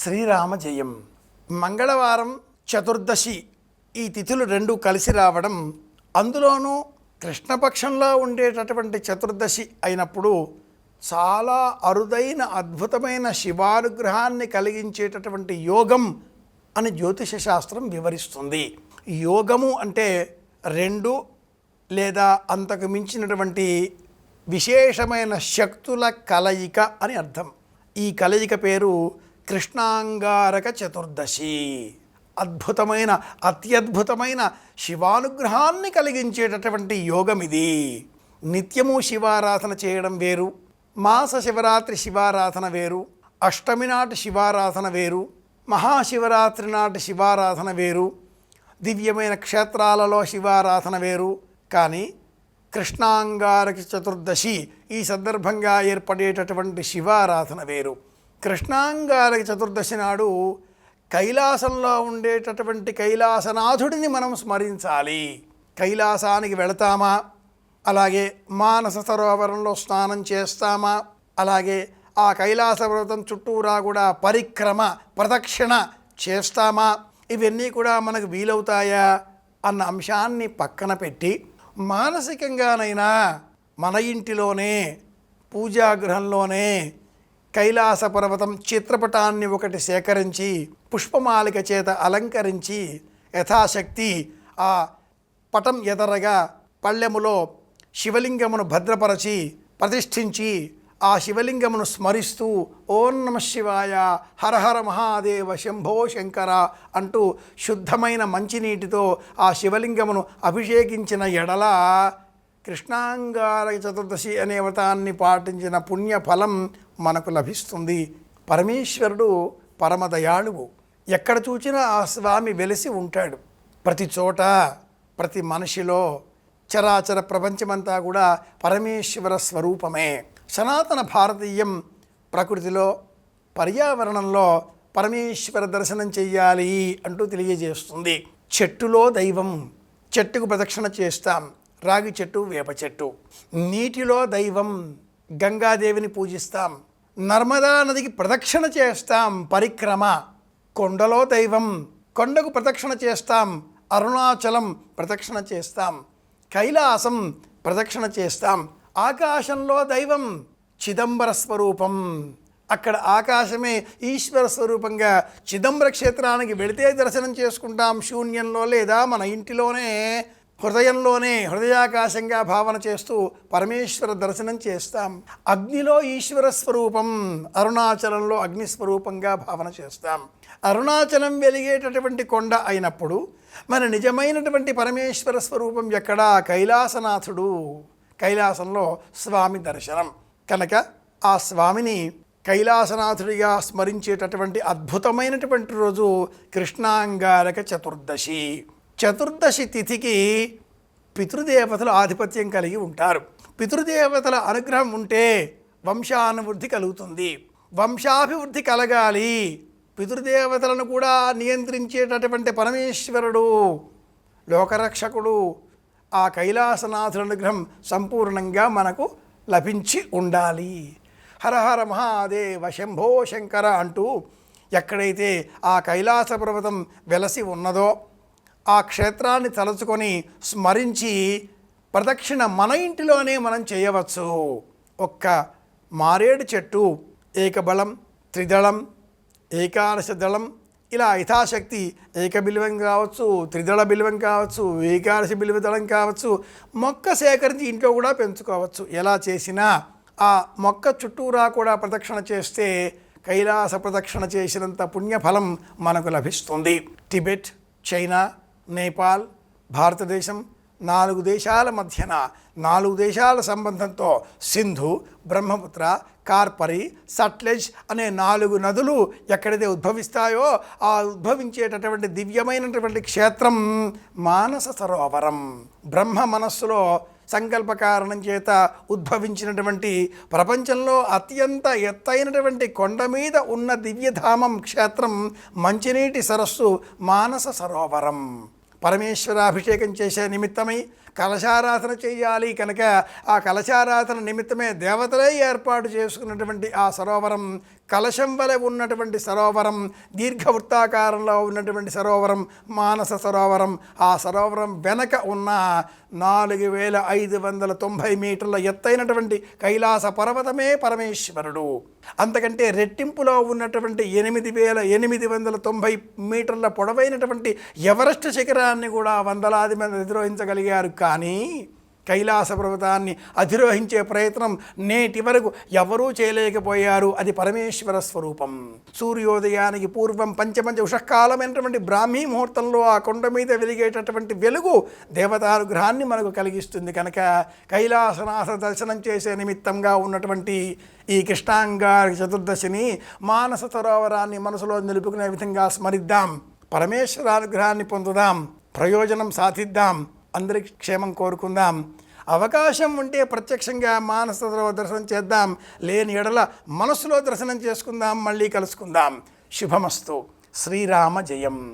శ్రీరామ జయం. మంగళవారం చతుర్దశి. ఈ తిథులు రెండు కలిసి రావడం అందులోనూ కృష్ణపక్షంలో ఉండేటటువంటి చతుర్దశి అయినప్పుడు చాలా అరుదైన అద్భుతమైన శివానుగ్రహాన్ని కలిగించేటటువంటి యోగం అని జ్యోతిష శాస్త్రం వివరిస్తుంది. యోగము అంటే రెండు లేదా అంతకు మించినటువంటి విశేషమైన శక్తుల కలయిక అని అర్థం. ఈ కలయిక పేరు కృష్ణాంగారక చతుర్దశి. అద్భుతమైన అత్యద్భుతమైన శివానుగ్రహాన్ని కలిగించేటటువంటి యోగం ఇది నిత్యము శివారాధన చేయడం వేరు మాస శివరాత్రి శివారాధన వేరు అష్టమి నాటి శివారాధన వేరు మహాశివరాత్రి నాటి శివారాధన వేరు దివ్యమైన క్షేత్రాలలో శివారాధన వేరు. కానీ కృష్ణాంగారక చతుర్దశి ఈ సందర్భంగా ఏర్పడేటటువంటి శివారాధన వేరు. కృష్ణాంగారక చతుర్దశి నాడు కైలాసంలో ఉండేటటువంటి కైలాసనాథుడిని మనం స్మరించాలి. కైలాసానికి వెళతామా? అలాగే మానస సరోవరంలో స్నానం చేస్తామా? అలాగే ఆ కైలాస పర్వతం చుట్టూరా కూడా పరిక్రమ ప్రదక్షిణ చేస్తామా? ఇవన్నీ కూడా మనకు వీలవుతాయా? అన్న అంశాన్ని పక్కన పెట్టి మానసికంగానైనా మన ఇంటిలోనే పూజాగృహంలోనే కైలాస పర్వతం చిత్రపటాన్ని ఒకటి సేకరించి పుష్పమాలిక చేత అలంకరించి యథాశక్తి ఆ పటం ఎదరగా పళ్ళెములో శివలింగమును భద్రపరచి ప్రతిష్ఠించి ఆ శివలింగమును స్మరిస్తూ ఓం నమ శివాయ హరహర మహాదేవ శంభో శంకర అంటూ శుద్ధమైన మంచినీటితో ఆ శివలింగమును అభిషేకించిన ఎడల కృష్ణాంగార చతుర్దశి అనే వ్రతాన్ని పాటించిన పుణ్యఫలం మనకు లభిస్తుంది. పరమేశ్వరుడు పరమదయాళువు. ఎక్కడ చూచినా ఆ స్వామి వెలిసి ఉంటాడు. ప్రతి చోట ప్రతి మనిషిలో చరాచర ప్రపంచమంతా కూడా పరమేశ్వర స్వరూపమే. సనాతన భారతీయం ప్రకృతిలో పర్యావరణంలో పరమేశ్వర దర్శనం చెయ్యాలి అంటూ తెలియజేస్తుంది. చెట్టులో దైవం చెట్టుకు ప్రదక్షిణ చేస్తాం. రాగి చెట్టు వేప చెట్టు. నీటిలో దైవం గంగాదేవిని పూజిస్తాం. నర్మదా నదికి ప్రదక్షిణ చేస్తాం పరిక్రమ. కొండలో దైవం కొండకు ప్రదక్షిణ చేస్తాం. అరుణాచలం ప్రదక్షిణ చేస్తాం. కైలాసం ప్రదక్షిణ చేస్తాం. ఆకాశంలో దైవం చిదంబర స్వరూపం. అక్కడ ఆకాశమే ఈశ్వర స్వరూపంగా చిదంబర క్షేత్రానికి వెళితే దర్శనం చేసుకుంటాం. శూన్యంలో లేదా మన ఇంటిలోనే హృదయంలోనే హృదయాకాశంగా భావన చేస్తూ పరమేశ్వర దర్శనం చేస్తాం. అగ్నిలో ఈశ్వర స్వరూపం అరుణాచలంలో అగ్ని స్వరూపంగా భావన చేస్తాం. అరుణాచలం వెలిగేటటువంటి కొండ అయినప్పుడు మన నిజమైనటువంటి పరమేశ్వర స్వరూపం ఎక్కడా? కైలాసనాథుడు. కైలాసంలో స్వామి దర్శనం. కనుక ఆ స్వామిని కైలాసనాథుడిగా స్మరించేటటువంటి అద్భుతమైనటువంటి రోజు కృష్ణాంగారక చతుర్దశి. చతుర్దశి తిథికి పితృదేవతలు ఆధిపత్యం కలిగి ఉంటారు. పితృదేవతల అనుగ్రహం ఉంటే వంశానువృద్ధి కలుగుతుంది. వంశాభివృద్ధి కలగాలి. పితృదేవతలను కూడా నియంత్రించేటటువంటి పరమేశ్వరుడు లోకరక్షకుడు ఆ కైలాసనాథుల అనుగ్రహం సంపూర్ణంగా మనకు లభించి ఉండాలి. హరహర మహాదేవ శంభో శంకర అంటూ ఎక్కడైతే ఆ కైలాస పర్వతం వెలసి ఉన్నదో ఆ క్షేత్రాన్ని తలుచుకొని స్మరించి ప్రదక్షిణ మన ఇంటిలోనే మనం చేయవచ్చు. ఒక్క మారేడు చెట్టు ఏకబలం త్రిదళం ఏకాదశ దళం ఇలా యథాశక్తి ఏక బిల్వం కావచ్చు త్రిదళ బిల్వం కావచ్చు ఏకాదశి బిల్వ దళం కావచ్చు మొక్క సేకరించి ఇంట్లో కూడా పెంచుకోవచ్చు. ఎలా చేసినా ఆ మొక్క చుట్టూరా కూడా ప్రదక్షిణ చేస్తే కైలాస ప్రదక్షిణ చేసినంత పుణ్యఫలం మనకు లభిస్తుంది. టిబెట్ చైనా నేపాల్ భారతదేశం నాలుగు దేశాల మధ్యన నాలుగు దేశాల సంబంధంతో సింధు బ్రహ్మపుత్ర కార్పరి సట్లెజ్ అనే నాలుగు నదులు ఎక్కడైతే ఉద్భవిస్తాయో ఆ ఉద్భవించేటటువంటి దివ్యమైనటువంటి క్షేత్రం మానస సరోవరం. బ్రహ్మ మనస్సులో సంకల్ప కారణం చేత ఉద్భవించినటువంటి ప్రపంచంలో అత్యంత ఎత్తైనటువంటి కొండ మీద ఉన్న దివ్యధామం క్షేత్రం మంచినీటి సరస్సు మానస సరోవరం. పరమేశ్వరాభిషేకం చేసే నిమిత్తమై కలశారాధన చేయాలి కనుక ఆ కలశారాధన నిమిత్తమే దేవతలే ఏర్పాటు చేసుకున్నటువంటి ఆ సరోవరం కలశం వలె ఉన్నటువంటి సరోవరం దీర్ఘవృత్తాకారంలో ఉన్నటువంటి సరోవరం మానస సరోవరం. ఆ సరోవరం వెనక ఉన్న నాలుగు వేల ఐదు వందల తొంభై మీటర్ల ఎత్తైనటువంటి కైలాస పర్వతమే పరమేశ్వరుడు. అంతకంటే రెట్టింపులో ఉన్నటువంటి ఎనిమిది వేల ఎనిమిది వందల తొంభై మీటర్ల పొడవైనటువంటి ఎవరెస్ట్ శిఖరాన్ని కూడా వందలాది మంది అధిరోహించగలిగారు కానీ కైలాస పర్వతాన్ని అధిరోహించే ప్రయత్నం నేటి వరకు ఎవరూ చేయలేకపోయారు. అది పరమేశ్వర స్వరూపం. సూర్యోదయానికి పూర్వం పంచపంచ ఉషకాలమైనటువంటి బ్రాహ్మీ ముహూర్తంలో ఆ కొండ మీద వెలిగేటటువంటి వెలుగు దేవతానుగ్రహాన్ని మనకు కలిగిస్తుంది కనుక కైలాసనాథ దర్శనం చేసే నిమిత్తంగా ఉన్నటువంటి ఈ కృష్ణాంగారి చతుర్దశిని మానస సరోవరాన్ని మనసులో నిలుపుకునే విధంగా స్మరిద్దాం. పరమేశ్వరానుగ్రహాన్ని పొందుదాం. ప్రయోజనం సాధిద్దాం. అందరికి క్షేమం కోరుకుందాం. అవకాశం ఉంటే ప్రత్యక్షంగా మానసలో దర్శనం చేద్దాం. లేని ఎడల మనసులో దర్శనం చేసుకుందాం. మళ్ళీ కలుసుకుందాం. శుభమస్తు. శ్రీరామ జయం.